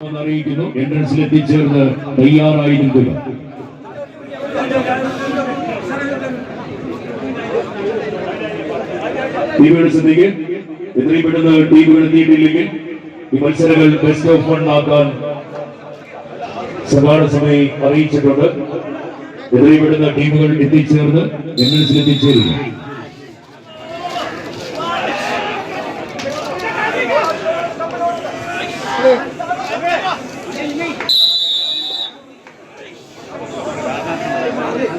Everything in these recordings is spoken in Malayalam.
അറിയിക്കുന്നു. എൻട്രൻസിൽ എത്തിച്ചേർന്ന് തയ്യാറായിരിക്കുക. ടീമുകൾ ശ്രദ്ധിക്കുക എത്രയും പെട്ടെന്ന് ടീമുകൾ എത്തിയിട്ടില്ലെങ്കിൽ ഈ മത്സരങ്ങൾ ബെസ്റ്റ് ഓഫ് വൺ ആക്കാൻ സമാന സമയം അറിയിച്ചിട്ടുണ്ട്. എത്രയും പെട്ടെന്ന് ടീമുകൾ എത്തിച്ചേർന്ന് എൻട്രൻസിൽ എത്തിച്ചേരുക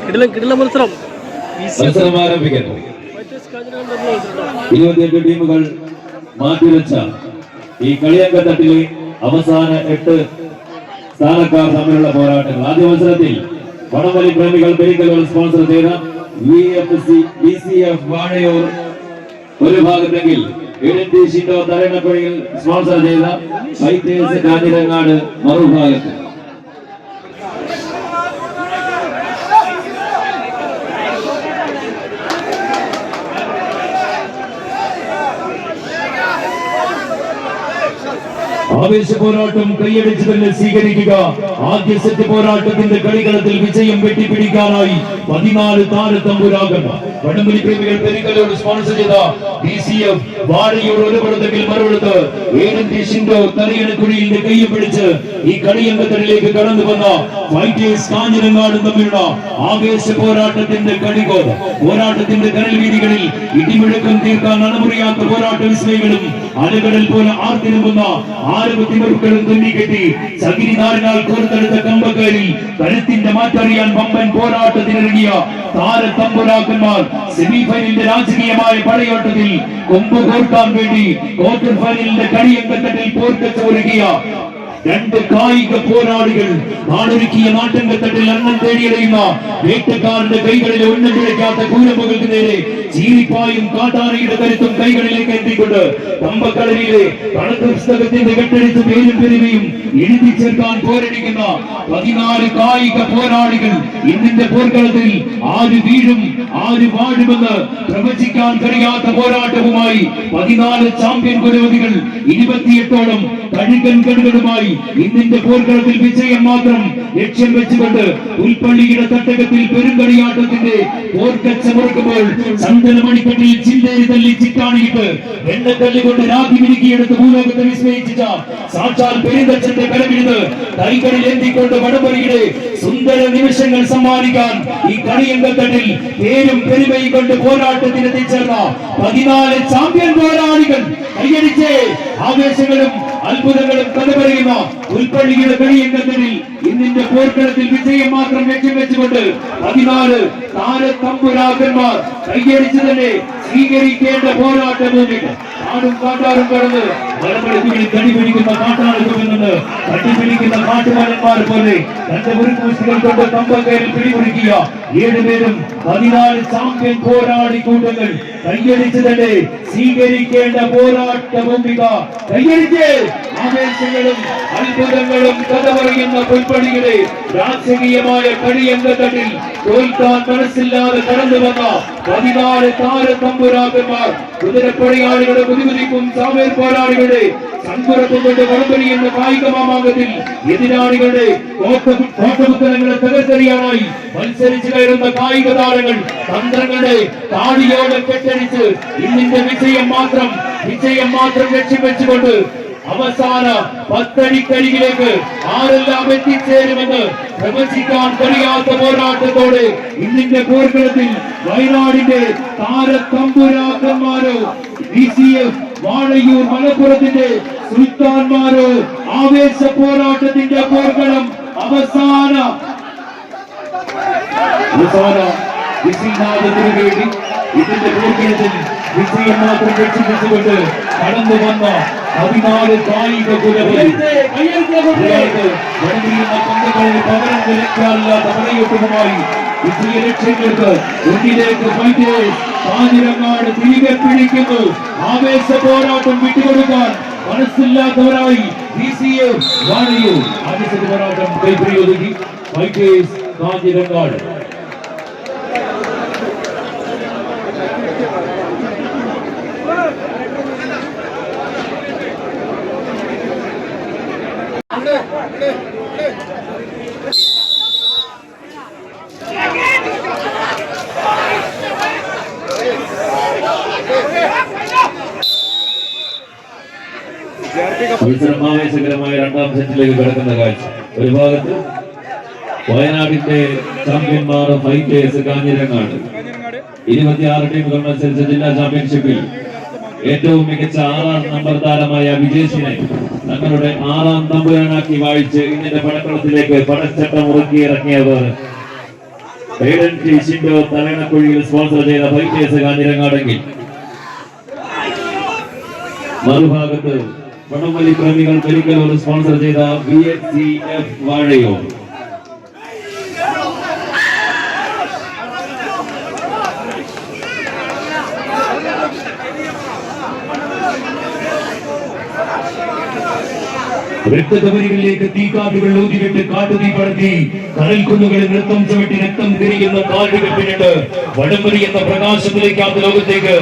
കിടിലം കിടിലം ടീമുകൾ മാറ്റിവെച്ച ഈ കളിയങ്കത്തട്ടിലെ അവസാന എട്ട് സ്ഥാനക്കാർ തമ്മിലുള്ള പോരാട്ടങ്ങൾ. ആദ്യ മത്സരത്തിൽ വടംവലി പ്രേമികൾ പെരിക്കലുകൾ സ്പോൺസർ ചെയ്ത V F C B C F Vazhayur ഒരു ഭാഗത്തെങ്കിൽ തരണക്കുഴിയിൽ സ്പോൺസർ ചെയ്ത കാഞ്ഞിരങ്ങാട് മറുഭാഗത്ത്. ആവേശ പോരാട്ടം കൈയടിച്ച് തന്നെ സ്വീകരിക്കുക. ആദ്യ സെറ്റ് പോരാട്ടത്തിന്റെ കളികളത്തിൽ വിജയം വെട്ടിപ്പിടിക്കാനായി പതിനാല് താരത്തമ്പുരാകന്മാർ വടംവലി പ്രേമികൾ പെരിക്കലോട് സ്പോൺസർ ചെയ്ത ബി സി ഈ കടന്നു വന്ന ആവേശ പോരാട്ടത്തിന്റെ പോരാട്ടത്തിന്റെ വീതികളിൽ ഇടിമുഴക്കം തീർക്കാൻ അണമുറിയാത്ത പോരാട്ട വിസ്മയങ്ങളും അലകടൽ പോലെ ആർത്തിരുമ്പുന്ന ആരവത്തിമറുക്കളും തുന്നിക്കെട്ടി സകിരിനാരിനാൽ കോർത്തെടുത്ത കമ്പക്കാരിൽ കരുത്തിന്റെ മാറ്ററിയാൻ പമ്പൻ പോരാട്ടത്തിനിറങ്ങിയ താര തമ്പുരാക്കന്മാർ സെമിഫൈനലിന്റെ രാജകീയമായ പടയോട്ടത്തിൽ കൊമ്പ് കോർക്കാൻ വേണ്ടി ക്വാർട്ടർ ഫൈനലിന്റെ കണിയങ്കത്തിൽ പോർക്കച്ച ഒരുക്കിയ രണ്ട് കായിക പോരാളികൾ നാടൊരുക്കിയ നാട്ടങ്കത്തട്ടിൽ അന്നം തേടിയടയുന്ന വേട്ടക്കാരന്റെ കൈകളിലെ ഉന്നം പിഴയ്ക്കാത്ത കൂരമ്പകൾക്ക് നേരെ ചീരിപ്പായും കാട്ടാനയുടെ കരുത്തും കൈകളിലേക്ക് എത്തിക്കൊണ്ട് കമ്പക്കളരിയിലെ കണക്ക് പുസ്തകത്തിന്റെ കെട്ടടിച്ച് പേരും പെരുമയും എഴുതി ചേർക്കാൻ പോരടിക്കുന്ന പതിനാല് കായിക പോരാളികൾ ഇന്നിന്റെ പോർക്കളത്തിൽ ആര് വീഴും ആര് വാഴുമെന്ന് പ്രവചിക്കാൻ കഴിയാത്ത പോരാട്ടവുമായി പതിനാല് ചാമ്പ്യൻ പുരോഗതികൾ ഇരുപത്തിയെട്ടോളം കഴുകൻ കടുകളുമായി ഇന്നിന്റെ പോർക്കളത്തിൽ വിജയം മാത്രം ലക്ഷ്യം വെച്ചുകൊണ്ട് ഉൽപ്പള്ളിയുടെ തട്ടകത്തിൽ പെരുങ്കളിയാട്ടത്തിന്റെ പോർക്കച്ചമുറക്കുമ്പോൾ ചന്ദനമണിക്കെട്ടിൽ ചിന്തേരി തല്ലി ചിറ്റാണിയിട്ട് എണ്ണക്കല്ല് കൊണ്ട് രാത്രി മിനുക്കിയെടുത്ത് ഭൂലോകത്തെ വിസ്മയിച്ച സാക്ഷാൽ പെരുന്തച്ഛന്റെ കരമിരുന്ന് കൈകളിൽ എന്തിക്കൊണ്ട് വടംവലിയുടെ സുന്ദര നിമിഷങ്ങൾ സമ്മാനിക്കാൻ ഈ കളിയങ്കത്തട്ടിൽ പേരും പെരുമയും കൊണ്ട് പോരാട്ടത്തിന് എത്തിച്ചേർന്ന പതിനാല് ചാമ്പ്യൻ പോരാളികൾ കൈയടിച്ച് ആവേശങ്ങളും അത്ഭുതങ്ങളും കഥ പറയുന്ന ഉൽപ്പള്ളിയുടെ കളിയങ്കത്തിൽ ഇന്നിന്റെ പോർക്കളത്തിൽ വിജയം മാത്രം ലക്ഷ്യം വെച്ചുകൊണ്ട് പതിനാല് താരത്തമ്പുരാക്കന്മാർ കൈയടിച്ച് തന്നെ സ്വീകരിക്കേണ്ട പോരാട്ട ഭൂമികൾ ആടും കാട്ടാറും കടന്ന് മലമടുക്കുകളിൽ കടി പിടിക്കുന്ന കാട്ടാളുകളിൽ നിന്ന് കട്ടിപ്പിടിക്കുന്ന കാട്ടുമലന്മാർ പോലെ തന്റെ ഉരുക്കുശികൾ കൊണ്ട് കമ്പക്കയിൽ പിടിമുറുക്കിയ ഏഴുപേരും പതിനാല് ചാമ്പ്യൻ പോരാളി കൂട്ടങ്ങൾ. കൈയടിച്ച് തന്നെ സ്വീകരിക്കേണ്ട പോരാട്ട ഭൂമിക. കയ്യടിച്ച് ആവേശങ്ങളും അത്ഭുതങ്ങളും കഥ പറയുന്ന പുൽപ്പണികളെ രാജകീയമായ കളിയങ്കത്തട്ടിൽ തോൽക്കാൻ മനസ്സില്ലാതെ കടന്നു വന്ന പതിനാല് താരത്തമ്പുരാക്കന്മാർ കുതിരപ്പടയാളികളുടെ കുതികുതിക്കും സാമേർ പോരാളികളുടെ സങ്കുറപ്പം കൊണ്ട് വളമ്പരിയുന്ന കായിക മാമാങ്കത്തിൽ എതിരാളികളുടെ കോട്ടപുത്തലങ്ങളെ തകർത്തെറിയാനായി മത്സരിച്ചു കയറുന്ന കായിക താരങ്ങൾ തന്ത്രങ്ങളുടെ താടിയോടെ കെട്ടടിച്ച് ഇന്നിന്റെ വിജയം മാത്രം വിജയം മാത്രം ലക്ഷ്യം വെച്ചുകൊണ്ട് അവസാന പത്തടിക്കരികിലേക്ക് ആരെല്ലാം എത്തിച്ചേരുമെന്ന് പ്രവചിക്കാൻ കഴിയാത്ത പോരാട്ടത്തോടെ ഇന്നിന്റെ പോർക്കളത്തിൽ വയനാടിന്റെ താരത്തമ്പുരാക്കന്മാരോ വാഴയൂർ മലപ്പുറത്തിന്റെ സുൽത്താൻമാരോ ആവേശ പോരാട്ടത്തിന്റെ പോർക്കളം അവസാന. അവസാന ഇതിന്റെ പോർക്കളത്തിൽ വിജയം മാത്രം ലക്ഷ്യമിച്ചുകൊണ്ട് കടന്നു വന്ന പതിനാല് കായിക വടങ്ങിയുന്ന പന്തുകളിൽ പകരം ലഭിക്കാനില്ലാത്ത പടയോട്ടവുമായി വിജയ ലക്ഷ്യങ്ങൾക്ക് മുന്നിലേക്ക് ഫൈറ്റേഴ്സ് കാഞ്ഞിരങ്ങാട് തിരികെ പിടിക്കുന്നു. ആവേശ പോരാട്ടം വിട്ടുകൊടുക്കാൻ മനസ്സില്ലാത്തവരായി ബി സി എ വാഴയൂർ ആവേശ പോരാട്ടം ഫൈറ്റേഴ്സ് കാഞ്ഞിരങ്ങാട് ആവേശകരമായ രണ്ടാം സെറ്റിലേക്ക് കിടക്കുന്ന കാഴ്ച. ഒരു ഭാഗത്ത് വയനാടിന്റെ ചാമ്പ്യന്മാർ ഫൈറ്റേഴ്സ് കാഞ്ഞിരങ്ങാട്. ഇരുപത്തിയാറ് ടീമുകൾ മത്സരിച്ച ജില്ലാ ചാമ്പ്യൻഷിപ്പിൽ ഏറ്റവും മികച്ച ആറാം നമ്പർ താരമായ വിജേഷിനെ തങ്ങളുടെ ആറാം തമ്പുരാനാക്കി വായിച്ച് ഇന്നിന്റെ പടക്കളത്തിലേക്ക് പടച്ചട്ടം ഉറക്കി ഇറങ്ങിയവർ എയ്ഡൻ ടി ഷിൻഡോ തലയണക്കുഴിയിൽ സ്പോൺസർ ചെയ്ത ഫൈറ്റേഴ്സ് കാഞ്ഞിരങ്ങാടെങ്കിൽ. മറുഭാഗത്ത് വടംവലി പ്രേമികൾ പെരിക്കലൂർ സ്പോൺസർ ചെയ്ത B S C F Vazhayur രക്തകബരികളിലേക്ക് തീക്കാട്ടുകൾ ഊതിവിട്ട് കാട്ടുതീ പടർത്തി കടൽ കുന്നുകളിൽ നൃത്തം ചവിട്ടി രക്തം തിരിയുന്ന കാലുകൾ എന്ന പ്രകാശത്തിലേക്ക് ആ ലോകത്തേക്ക്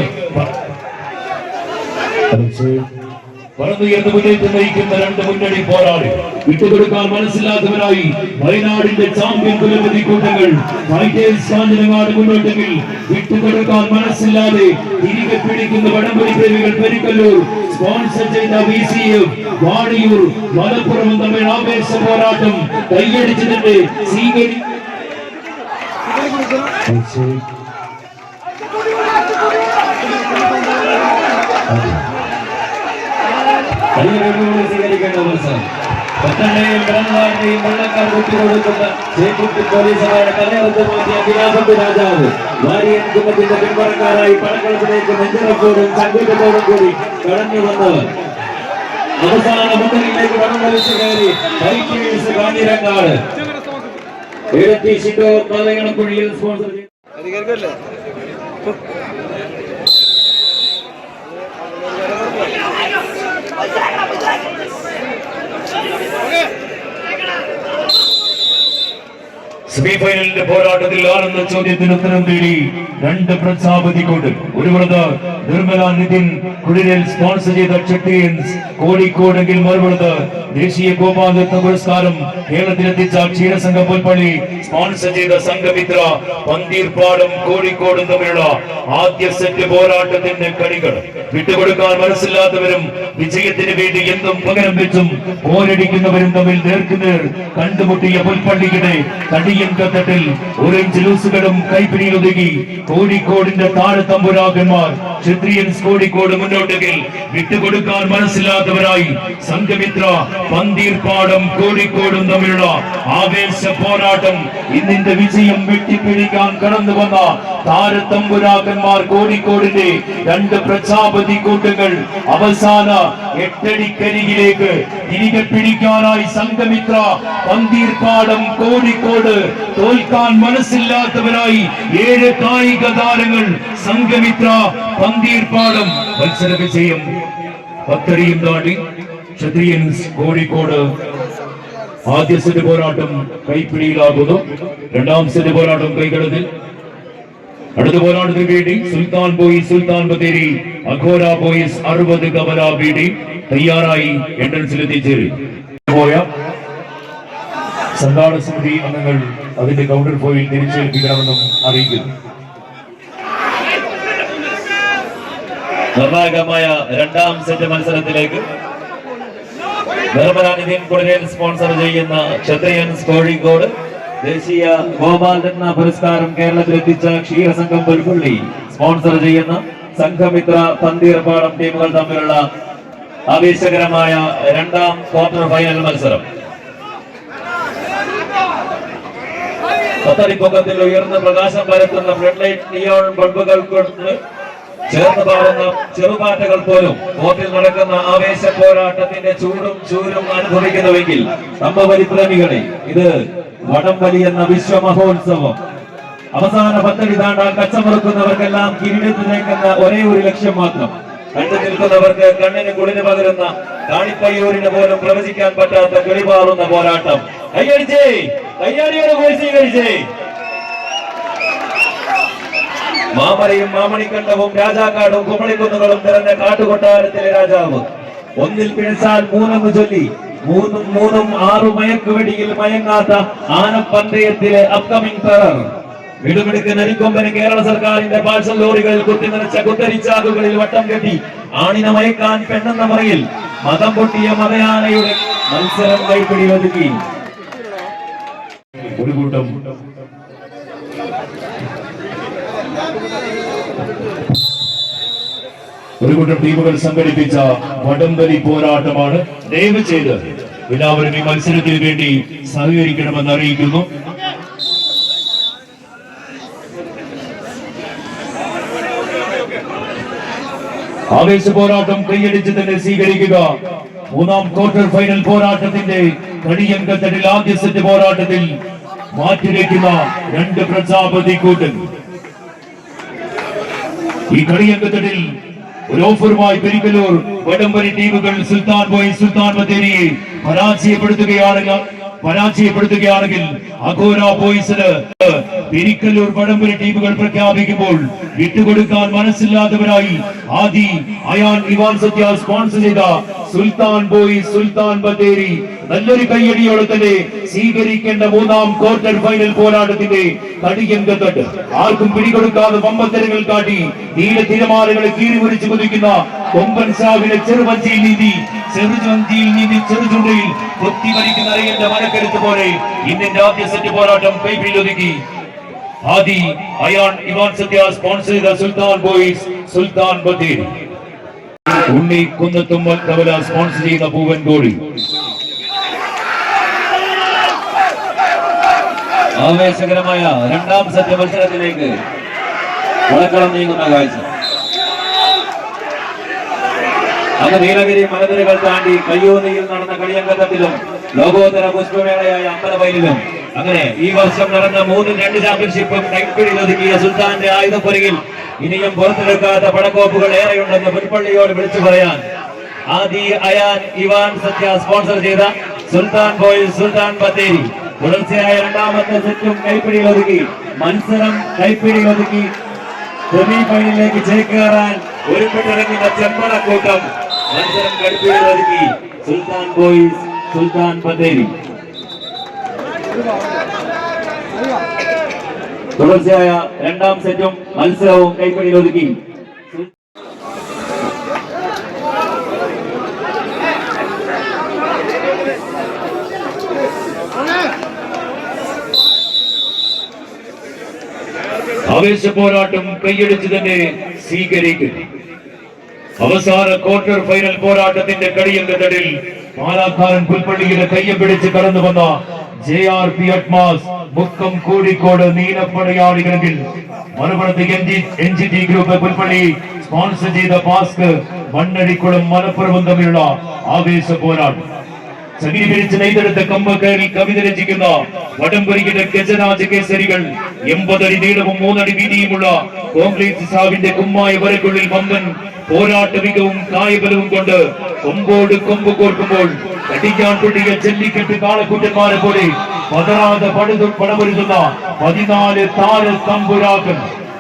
പറന്നുയർന്ന് മുന്നേറ്റം നയിക്കുന്ന രണ്ട് മുന്നണി പോരാളി വിട്ടുകൊടുക്കാൻ മനസ്സില്ലാത്തവരായി വയനാടിന്റെ ചാമ്പ്യൻ കുലപതി കൂട്ടങ്ങൾ കാഞ്ചനങ്ങാട് മുന്നോട്ടെങ്കിൽ വിട്ടുകൊടുക്കാൻ മനസ്സില്ലാതെ തിരികെ പിടിക്കുന്ന വടംവലി പ്രേമികൾ പെരിക്കല്ലൂർ സ്പോൺസർ ചെയ്ത V C F Vazhayur Malappuram തമ്മിൽ ആവേശ പോരാട്ടം കൈയടിച്ചതിന്റെ സ്വീകരി കയ്യിലൊരുപോലെ സ്വീകരിക്കേണ്ട മത്സരം പത്തണ്ണയും പിറന്നാളിനെയും വെള്ളക്കാർ വിട്ടുകൊടുക്കുന്ന ചേക്കുട്ടി പോലീസുകാരുടെ തലയറുത്ത് മാറ്റിയ രാജാവ് വാരിയൻ കുടുംബത്തിന്റെ പിന്മുറക്കാരായി പടക്കളത്തിലേക്ക് നെഞ്ചിറപ്പോടും ചങ്കൂറ്റത്തോടും കൂടി കടന്നു വന്നവർ അവസാന മുന്നണിയിലേക്ക് വടം വലിച്ചു കയറി ഫൈറ്റേഴ്സ് കാഞ്ഞിരങ്ങാട്. ഇരട്ടി ഷിറ്റോ തലയണക്കുഴിയിൽ സ്പോൺസർ ചെയ്തു Okay. സെമിഫൈനലിന്റെ പോരാട്ടത്തിൽ ആണെന്ന ചോദ്യത്തിന് ഉത്തരം തേടി രണ്ട് പ്രജാപതി കൊണ്ട് ഒരു ബ്രദർ നിർമ്മല നിതിൻ കുടിരൽ സ്പോൺസർ ചെയ്ത ക്ഷത്രിയൻസ് കോഴിക്കോടെങ്കിൽ മറുപടത് ദേശീയ ഗോപാലരത്ന പുരസ്കാരം കേരളത്തിലെത്തിച്ച ക്ഷീരസംഘ പുൽപ്പള്ളി സ്പോൺസർ ചെയ്ത സംഘമിത്ര പന്തീർപ്പാടും കോഴിക്കോടും തമ്മിലുള്ള ആദ്യ സെറ്റ് പോരാട്ടത്തിന്റെ കളികൾ. വിട്ടുകൊടുക്കാൻ മനസ്സില്ലാത്തവരും വിജയത്തിന് വേണ്ടി എന്തും പകരം വെച്ചും പോരടിക്കുന്നവരും തമ്മിൽ നേർക്കുനേർ കണ്ടുമുട്ടിയ പുൽപ്പള്ളിയുടെ കടിയൻ കത്തട്ടിൽ ഓറഞ്ച് ലൂസുകളും കൈപ്പിടിയിൽ ഒതുങ്ങി. കോഴിക്കോടിന്റെ താഴത്തമ്പുരാക്കന്മാർ ക്ഷത്രിയൻസ് കോഴിക്കോട് മുന്നോട്ടെങ്കിൽ വിട്ടുകൊടുക്കാൻ മനസ്സില്ലാത്തവരായി. സംഘമിത്ര പന്തീർപ്പാടും കോഴിക്കോടും തമ്മിലുള്ള ആവേശ പോരാട്ടം ഇന്നിന്റെ വിജയം വെട്ടിപ്പിടിക്കാൻ കടന്നു വന്ന താരത്തമ്പുരാക്കന്മാർ കോഴിക്കോടിന്റെ രണ്ട് പ്രജാപതി കൂട്ടങ്ങൾ അവസാന എട്ടടിക്കരികിലേക്ക് തിരികെ പിടിക്കാനായി സംഘമിത്ര പന്തീർപ്പാടം കോഴിക്കോട് തോൽക്കാൻ മനസ്സില്ലാത്തവരായി ഏഴ് കായിക താരങ്ങൾ സംഘമിത്ര പന്തീർപ്പാടം മത്സര വിജയം പത്തടിയും താണ്ടി ക്ഷത്രിയൻസ് കോഴിക്കോട്. ആദ്യ സെറ്റ് പോരാട്ടം കൈപ്പിടിയിലാകുന്നു. രണ്ടാം സെറ്റ് പോരാട്ടം കൈകളത്തിൽ അടുത്ത പോരാട്ടത്തിന് വേണ്ടി സുൽത്താൻ ബോയ്സ് സുൽത്താൻ ബത്തേരി. അഖോര ബോയ്സ് അറുപത് കവല ബീഡി തയ്യാറായി എൻട്രൻസിൽ എത്തിച്ചേരി പോയ സംഘാടക സമിതി അംഗങ്ങൾ അതിന്റെ കൗണ്ടർ പോയി തിരിച്ചേൽപ്പിക്കണമെന്നും അറിയിക്കുന്നു. നിർണായകമായ രണ്ടാം സെറ്റ് മത്സരത്തിലേക്ക് നിർമ്മല നിതിൻ സ്പോൺസർ ചെയ്യുന്ന ക്ഷത്രിയൻസ് കോഴിക്കോട് ദേശീയ ഗോപാലരത്ന പുരസ്കാരം കേരളത്തിൽ എത്തിച്ച ക്ഷീരസംഘം പുൽപ്പള്ളി. സ്പോൺസർ ചെയ്യുന്ന സംഘമിത്ര പന്തീർപ്പാടം ടീമുകൾ തമ്മിലുള്ള ആവേശകരമായ രണ്ടാം ക്വാർട്ടർ ഫൈനൽ മത്സരം. പത്തടിപ്പൊക്കത്തിൽ ഉയർന്ന പ്രകാശം പരത്തുന്ന ഫ്ലഡ് ലൈറ്റ് നിയോൺ ബൾബുകൾ കൊണ്ട് ചേർന്ന് പാടുന്ന ചെറുപാറ്റകൾ പോലും കോർട്ടിൽ നടക്കുന്ന ആവേശ പോരാട്ടത്തിന്റെ ചൂടും ചൂരും അനുഭവിക്കുന്നുവെങ്കിൽ നമ്മ പരിപ്രേമികളെ ഇത് വടംവലി എന്ന വിശ്വ മഹോത്സവം അവസാന പത്തടി താണ്ടാൻ കച്ചമറുക്കുന്നവർക്കെല്ലാം കിരീടത്തിലേക്കെന്ന ഒരേ ഒരു ലക്ഷ്യം മാത്രം. കണ്ടു നിൽക്കുന്നവർക്ക് കണ്ണിന് കുളിന് പകരുന്ന കാണിപ്പയ്യൂരിന് പോലും പ്രവചിക്കാൻ പറ്റാത്ത കിളിപാറുന്ന പോരാട്ടം. കയ്യടിച്ചേ കയ്യാടിയോട് സ്വീകരിച്ചേ. മാമരയും മാമണിക്കണ്ടവും രാജാക്കാടും കുമളിക്കുന്നുകളും നിറഞ്ഞ കാട്ടുകൊട്ടാരത്തിലെ രാജാവ്. ഒന്നിൽ പിഴച്ചാൽ മൂന്നെന്ന് ചൊല്ലി മൂന്നും മൂന്നും ആറു മയക്കുവെടിയിൽ മയങ്ങാത്ത ആനപ്പന്തയത്തിലെ അപ്കമിംഗ് ടെറർ വിടുമിടുക്ക് നരിക്കൊമ്പന് കേരള സർക്കാരിന്റെ പാഴ്സൽ ലോറികളിൽ കുത്തി നിറച്ച കുത്തരിച്ചാകുകളിൽ വട്ടം കെട്ടി ആണിന മയക്കാൻ പെണ്ണെന്ന മുറയിൽ മതം പൊട്ടിയ മതയാനയുടെ മത്സരം കൈപ്പിടി ഒതുക്കി. ഒരു കൂട്ടം ഒരു കൂട്ടം ടീമുകൾ സംഘടിപ്പിച്ച വടംവലി പോരാട്ടമാണ് ദയവ് ചെയ്ത് എല്ലാവരും ഈ മത്സരത്തിന് വേണ്ടി സഹകരിക്കണമെന്ന് അറിയിക്കുന്നു. ആവേശ പോരാട്ടം കൈയടിച്ച് തന്നെ സ്വീകരിക്കുക. മൂന്നാം ക്വാർട്ടർ ഫൈനൽ പോരാട്ടത്തിന്റെ കടിയങ്കത്തടിൽ ആദ്യ സെറ്റ് പോരാട്ടത്തിൽ മാറ്റിവെക്കുന്ന രണ്ട് പ്രജാപതി കൂട്ടൻ. ഈ കളിയങ്കത്തടിൽ ഒരു ഓഫറുമായി പെരിക്കലൂർ വടംവലി ടീമുകൾ സുൽത്താൻ ബോയ് സുൽത്താൻ ബത്തേരിയെ പരാജയപ്പെടുത്തുകയാണെങ്കിൽ പരാജയപ്പെടുത്തുകയാണെങ്കിൽ അഘോര ബോയ്സിന് തിരിക്കല്ലൂർ വടംവലി ടീമുകൾ പ്രഖ്യാപിക്കുമ്പോൾ വിട്ടുകൊടുക്കാൻ മനസ്സില്ലാത്തവരായി ആദി അയാൻ ഇവാൻ സത്യ സ്പോൺസർ ചെയ്ത സുൽത്താൻ ബോയ്സ് സുൽത്താൻ ബത്തേരി നല്ലൊരു കയ്യടിയോടെ തന്നെ സ്വീകരിക്കേണ്ട മൂന്നാം ക്വാർട്ടർ ഫൈനൽ പോരാട്ടത്തിന്റെ കടിയങ്കത്തട്ട് ആർക്കും പിടികൊടുക്കാതെ വമ്പത്തരങ്ങൾ കാട്ടി നീല തിരമാലകളെ കീറിമുറിച്ച് കുതിക്കുന്ന കൊമ്പൻ സാവിലെ ചെറുവഞ്ചിയിൽ നീന്തി ചെറുചന്തിയിൽ നീന്തി ചെറുചുണ്ടയിൽ കൊത്തിമരിക്കുന്ന അറിയന്റെ മനക്കരുത്ത് പോലെ ഇന്ത്യന്റെ ആദ്യ സെറ്റ് പോരാട്ടം പേപ്പിൽ ഒതുക്കി. ആദി അയാൺ ഇവാൻ സത്യ സ്പോൺസർ ചെയ്ത സുൽത്താൻ ബോയ്സ് സുൽത്താൻ ബത്തേരി. ഉണ്ണി കുന്നത്തുമ്മൽ കവല സ്പോൺസർ ചെയ്യുന്ന പൂവൻ ഗോളി. ആവേശകരമായ രണ്ടാം സെറ്റ് മത്സരത്തിലേക്ക് വളക്കളം നീങ്ങുന്ന കാഴ്ച. അങ്ങ് നീലഗിരി മലനിരകൾ താണ്ടി കയ്യൂന്നിയിൽ നടന്ന കളിയങ്കത്തിലും ലോകോത്തര പുഷ്പമേളയായ അമ്പലവയലിലും. അങ്ങനെ ഈ വർഷം നടന്ന മൂന്ന് രണ്ട് ചാമ്പ്യൻഷിപ്പും കൈപ്പിടിയിൽ ഒതുക്കിയ സുൽത്താന്റെ ആയുധപ്പുരയിൽ ഇനിയും പുറത്തെടുക്കാത്ത പടക്കോപ്പുകൾ ഏറെയുണ്ടെന്ന് പുൽപ്പള്ളിയോട് വിളിച്ചു പറയാൻ. ആദി അയാൻ ഇവാൻ സത്യ സ്പോൺസർ ചെയ്ത സുൽത്താൻ ബോയ് സുൽത്താൻ ബത്തേരി. തുടർച്ചയായ രണ്ടാമത്തെ സെറ്റും കൈപ്പിടിയിൽ ഒതുക്കി. മത്സരം കൈപ്പിടിയിൽ ഒതുക്കി. സെമി ഫൈനലിലേക്ക് ചേക്കേറാൻ ഒരുമിട്ടിറങ്ങുന്ന ചെമ്പടക്കൂട്ടം. മത്സരം കൈപ്പിടിയിൽ ഒതുക്കി. സുൽത്താൻ ബോയ്സ് സുൽത്താൻ ബത്തേരി. തുടർച്ചയായ രണ്ടാം സെറ്റും മത്സരവും കൈപ്പിടിയിൽ ഒതുക്കി ആവേശ പോരാട്ടം കൈയടിച്ച് തന്നെ സ്വീകരിക്കുന്നു അവസാന ക്വാർട്ടർ ഫൈനൽ പോരാട്ടത്തിന്റെ കടിയങ്കത്തടിൽ പാലാക്കാരൻ പുൽപ്പള്ളിയുടെ കയ്യം പിടിച്ച് കടന്നു വന്ന ജെ ആർ പി അഡ്മാസ് മുക്കം കോഴിക്കോട് നീലപ്പടയാളികളെങ്കിൽ മറുപുറത്ത് N G T group Pulpally sponsor ചെയ്ത പാസ്ക് മണ്ണടിക്കുളം മലപ്പുറവും തമ്മിലുള്ള ആവേശ പോരാട്ടം. പിരിച്ച് നെയ്തെടുത്ത കമ്പക്കയറിൽ കവിത രചിക്കുന്ന വടംപുരിയുടെ ഗജരാജ കേസരികൾ എൺപതടി നീളവും മൂന്നടി വീതിയുമുള്ള കോൺഗ്രസ് സാവിന്റെ കുമ്മായ വരക്കുള്ളിൽ വമ്പൻ പോരാട്ട മികവും കായബലവും കൊണ്ട് കൊമ്പോട് കൊമ്പ് കോർക്കുമ്പോൾ കടിക്കാൻ പൊട്ടിയ ജല്ലിക്കെട്ട് കാളക്കുട്ടന്മാരെ പോലെ പതറാതെ പടുതു പടമൊരുതുന്ന പതിനാല് താര തമ്പുരാക്കൾ.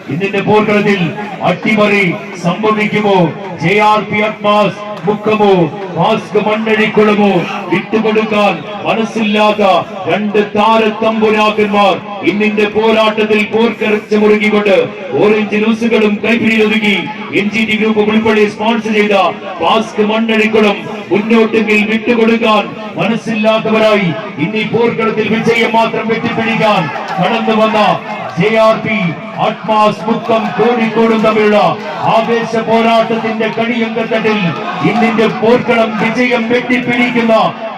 ഇതിന്റെ പോർക്കളത്തിൽ അട്ടിമറി സംഭവിക്കുമോ? ജെ ആർ പി അട്മാസ് മുക്കമോ മാസ്ക് മണ്ണഴിക്കുളമോ വിട്ടുകൊടുക്കാൻ മനസ്സില്ലാത്ത രണ്ട് താരത്തമ്പുരാക്കന്മാർ ഇന്നിന്റെ പോരാട്ടത്തിൽ പോർക്കരച്ച് മുറുകിക്കൊണ്ട് ഓറഞ്ച് ലൂസുകളും കൈപ്പിടിയിലൊതുക്കി എൻ ജി ടി ഗ്രൂപ്പ് ഉൾപ്പെടെ സ്പോൺസർ ചെയ്ത മാസ്ക് മണ്ണഴിക്കുളം മുന്നോട്ടെങ്കിൽ വിട്ടുകൊടുക്കാൻ മനസ്സില്ലാത്തവരായി ഇനി പോർക്കളത്തിൽ വിജയം മാത്രം വെട്ടിപ്പിടിക്കാൻ കടന്നു വന്ന ജെ ആർ പി അട്മാസ് മുക്കം കോഴിക്കോടും തമ്മിലുള്ള ആവേശ പോരാട്ടത്തിന്റെ കടിയങ്കത്തട്ടിൽ ഇന്നിന്റെ പോർക്കളം വിജയം വെട്ടിപ്പിടിക്കുന്ന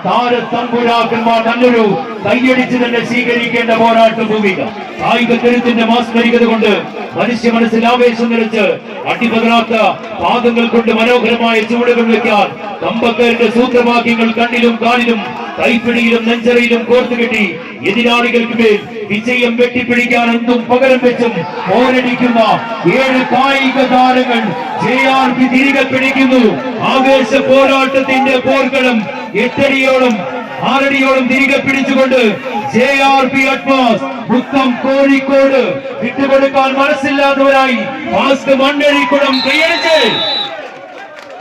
താരത്തമ്പുരാക്കന്മാർ നല്ലൊരു കൈയടിച്ച് തന്നെ സ്വീകരിക്കേണ്ട പോരാട്ട ഭൂമിക. കായിക കരുത്തിന്റെ മാസ്മരികത കൊണ്ട് മനുഷ്യ മനസ്സിൽ ആവേശം നിറച്ച് അടിപതരാത്ത പാദങ്ങൾ കൊണ്ട് മനോഹരമായ ചുവടുകൾ വെക്കാൻ കമ്പക്കാരുടെ സൂത്രവാക്യങ്ങൾ കണ്ണിലും കാലിലും കൈപ്പിടിയിലും നെഞ്ചറയിലും കോർത്തുകെട്ടി എതിരാളികൾക്ക് മേൽ വിജയം വെട്ടിപ്പിടിക്കാൻ എന്തും പകരം വെച്ചും പോരടിക്കുന്ന ഏഴ് കായിക താരങ്ങൾ ജെ തിരികെ പിടിക്കുന്നു. ആവേശ പോരാട്ടത്തിന്റെ പോർക്കളം എട്ടടിയോളം ആറടിയോളം തിരികെ പിടിച്ചുകൊണ്ട് ജെ ആർ പി അട്മാസ് മുത്തം കോഴിക്കോട് വിട്ടുകൊടുക്കാൻ മനസ്സില്ലാത്തവരായി മാസ്ക് മണ്ണഴിക്കുടം കൈയടിച്ച്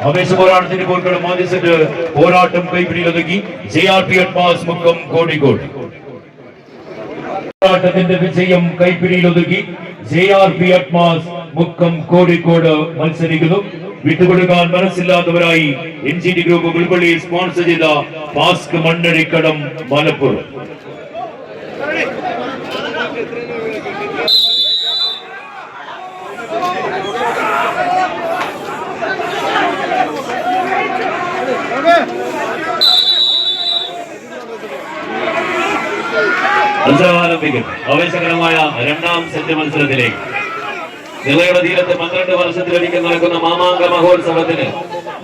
ആവേശ പോരാട്ടത്തിന്റെ പോർക്കള മാധ്യസ്ഥന്റെ പോരാട്ടം കൈപ്പിടിയിൽ ഒതുക്കി ജെ ആർ പി അഡ്മാസ് മുക്കം കോഴിക്കോട് പോരാട്ടത്തിന്റെ വിജയം കൈപ്പിടിയിൽ ഒതുക്കി ജെ ആർ പി അഡ്മാസ് മുക്കം കോഴിക്കോട് മത്സരിക്കുന്നു. വിട്ടുകൊടുക്കാൻ മനസ്സില്ലാത്തവരായി എൻ ജി ഡി ഗ്രൂപ്പ് ഉൾപ്പള്ളി സ്പോൺസർ ചെയ്ത പാസ്ക് മണ്ണടിക്കടം മലപ്പുറം. മത്സരം ആരംഭിക്കുന്നു ആവേശകരമായ രണ്ടാം സെറ്റ് മത്സരത്തിലേക്ക്. ജില്ലയുടെ തീരത്ത് പന്ത്രണ്ട് വർഷത്തിലൊരിക്കൽ നടക്കുന്ന മാമാങ്ക മഹോത്സവത്തിന്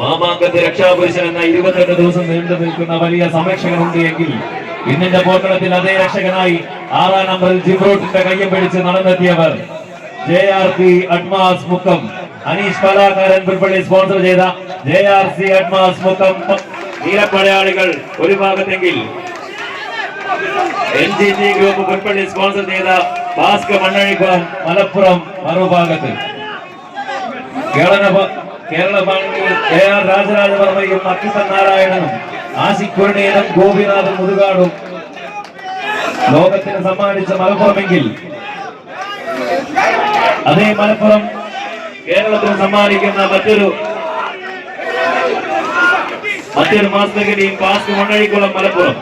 മാമാങ്കത്തെ രക്ഷാപുരുഷൻ എന്ന ഇരുപത്തെട്ട് ദിവസം നീണ്ടു നിൽക്കുന്ന വലിയ സംരക്ഷകനുണ്ട് എങ്കിൽ ഇന്നിന്റെ പോട്ടണത്തിൽ അതേ രക്ഷകനായി ആറാം നമ്പറിൽ ജിബ്രോട്ടിന്റെ കയ്യം പിടിച്ച് നടന്നെത്തിയവർ ജെ ആർ പി അഡ്മാസ് മുക്കം. അനീഷ് കലാകാരൻ പുൽപ്പള്ളി സ്പോൺസർ ചെയ്ത ജെ ആർ സി അഡ്മാസ് മുക്കം. നീലപ്പടയാളികൾ ഒരു ഭാഗത്തെങ്കിൽ N G group Pulpally sponsor ചെയ്ത ഭാസ്കർ മണ്ണഴിക്കുളം മലപ്പുറം മറുഭാഗത്ത്. കേരള കേരള എ ആർ രാജരാജവർമ്മയും അക്കിത്തൻ നാരായണനും ആശിക്കുരുണീനും ഗോപിനാഥൻ മുതുകാടും ലോകത്തിന് സമ്മാനിച്ച മലപ്പുറമെങ്കിൽ അതേ മലപ്പുറം കേരളത്തിന് സമ്മാനിക്കുന്ന മറ്റൊരു മറ്റൊരു മാസ്തകനെയും പാസ്ക് മണ്ണഴിക്കുളം മലപ്പുറം.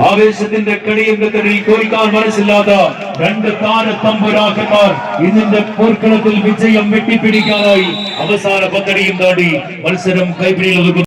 ആവേശത്തിന്റെ കടിയും കത്തടി കോരിക്കാൻ മനസ്സില്ലാത്ത രണ്ട് താരത്തമ്പുരാക്കന്മാർ ഇതിന്റെ പോർക്കളത്തിൽ വിജയം വെട്ടിപ്പിടിക്കാനായി അവസാന പത്തടിയും താണ്ടി മത്സരം കൈപ്പിടിയിൽ